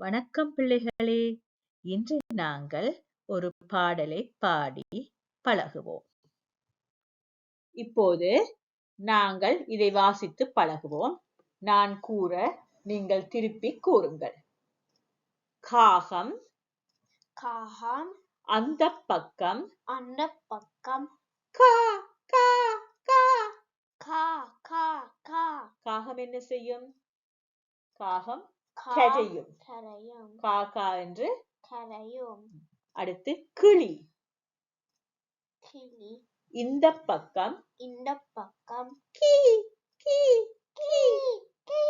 வணக்கம் பிள்ளைகளே. இன்று நாங்கள் ஒரு பாடலை பாடி பழகுவோம். இப்போது நாங்கள் இதை வாசித்து பழகுவோம். நான் கூற நீங்கள் திருப்பி கூறுங்கள். காகம். காகம். அந்த பக்கம். அந்த பக்கம். கா கா கா. கா கா கா. காகம் என்ன செய்யும்? காகம் கரையும் கரையும் காக்கா என்று கரையும் அடுத்து கிளி. கிளி. இந்த பக்கம் இந்த பக்கம். கீ கீ. கீ கீ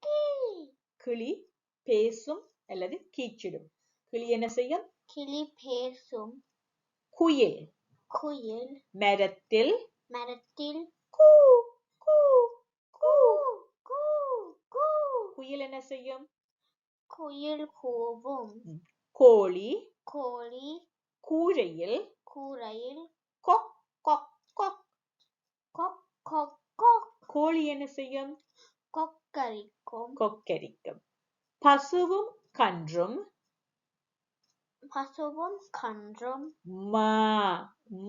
கீ. கிளி பேசும் அல்லது கீச்சிடும். கிளி என்ன செய்யும்? கிளி பேசும். குயில். குயில். மரத்தில் மரத்தில். கூ கூ கூ. குயில் என்ன செய்யும்? குயில் கூவும். கோழி. கோழி. கூரையில். கூரையில். கொக் கொக் கொக். கொக் கொக் கொக். கோழி என்ன செய்யும்? கொக்கரிக்கும். கொக்கரிக்கும். பசுவும் கன்றும். பசுவும் கன்றும். மா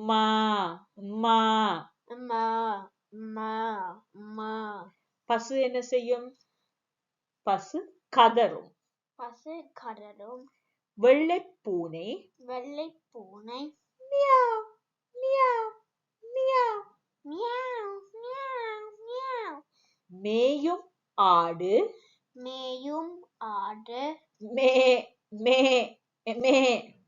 மா மா. ம ம ம. பசு என்ன செய்யும்? பசு கதறும். பசு கடலும் வெள்ளை பூனை. வெள்ளை பூனை. மியாவ் மியாவ் மியாவ். மியாவ் மியாவ் மியாவ். மேயும் ஆடு. மேயும் ஆடு. மே மே மே.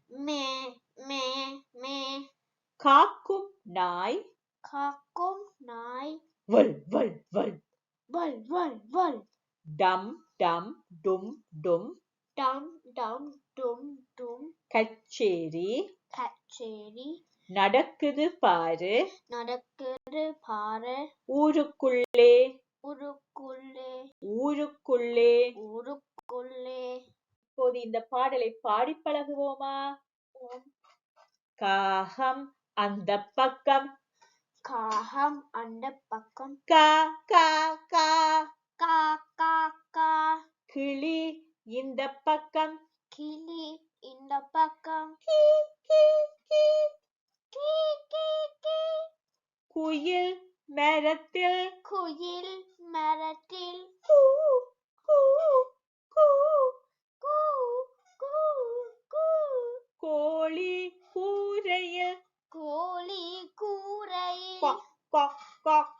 மே மே மே. காக்கும் நாய். காக்கும் நாய். வல் வல் வல். வல் வல் வல். டம் டம் டும் டும் டம் டம் டும் டும் கச்சேரி. கச்சேரி. நடக்குது பாரு. நடக்குது பாரு. ஊருக்குள்ளே. ஊருக்குள்ளே. ஊருக்குள்ளே. ஊருக்குள்ளே. இப்போது இந்த பாடலை பாடி பழகுவோமா? காகம் அந்த பக்கம். காகம் அந்த பக்கம். கா கா கா. கா கா கா. கிளி இந்த பக்கம். கிளி இந்த பக்கம். கீ கீ கீ. கீ கீ கீ. குயில் மரத்தில். குயில் மரத்தில். கூ கூ கூ. கூ கூ கூ. கோழி கூரையில். கோழி கூரையில். கொக் கொக் கொக்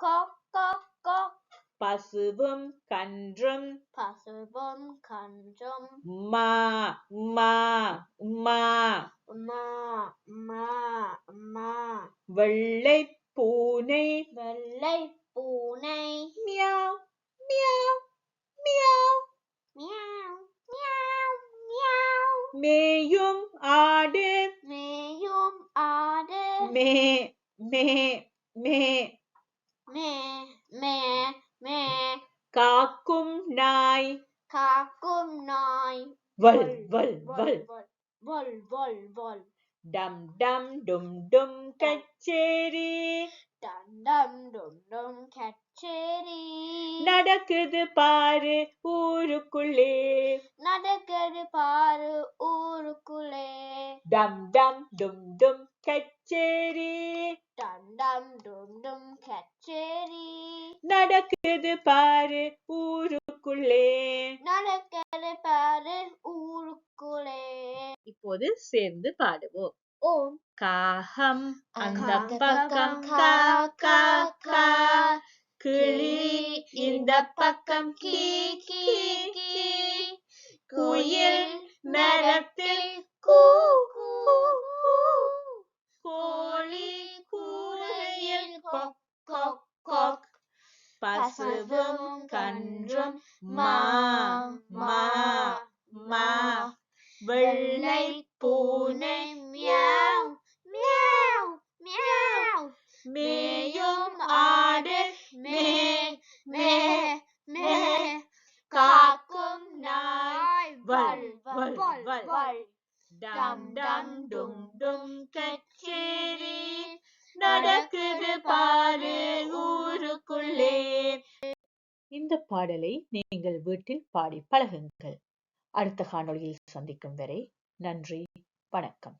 கொக் கொக் கொக் பசுவும் கன்றும் பசுவும் கன்றும் மா மா மா. மா மா மா. வெள்ளை பூனை. வெள்ளை பூனை. மியாவ் மியாவ் மியாவ். மியாவ் மியாவ் மியாவ். மேயும் ஆடு. மேயும் ஆடு. மே மே மே மே. மே மே. காக்கும் நாய். காக்கும் நாய். வல் வல் வல் வல் வல். வல் டம் டம் டும் டும் கச்சேரி. டம் டும் டும் கச்சேரி. நடக்குது பாரு ஊருக்குள்ளே. நடக்குது பாரு ஊருக்குள்ளே. டம் டம் டும் டும் கச்சேரி. டம் டம் டும் கச்சேரி. நடக்குது பாரு ஊருக்குள்ளே. நடக்குது பாரு ஊருக்குள்ளே. இப்போது சேர்ந்து பாடுவோம். ஓம். காகம் அந்த பக்கம் கா கா. கிளி இந்த பக்கம் கீ கீ கீ. குயில் மரத்தில் கன்றும் மா மா மா வெள்ளை பூனை மியாவ் மியாவ் மியாவ் மேயும் ஆடு மே மே மே காக்கும் நாய் வல் வல் வல் டம் டம் டும் டும் கச்சேரி நடக்குது பாரு ஊருக்குள்ளே இந்த பாடலை நீங்கள் வீட்டில் பாடி பழகுங்கள். அடுத்த காணொளியில் சந்திக்கும் வரை நன்றி வணக்கம்.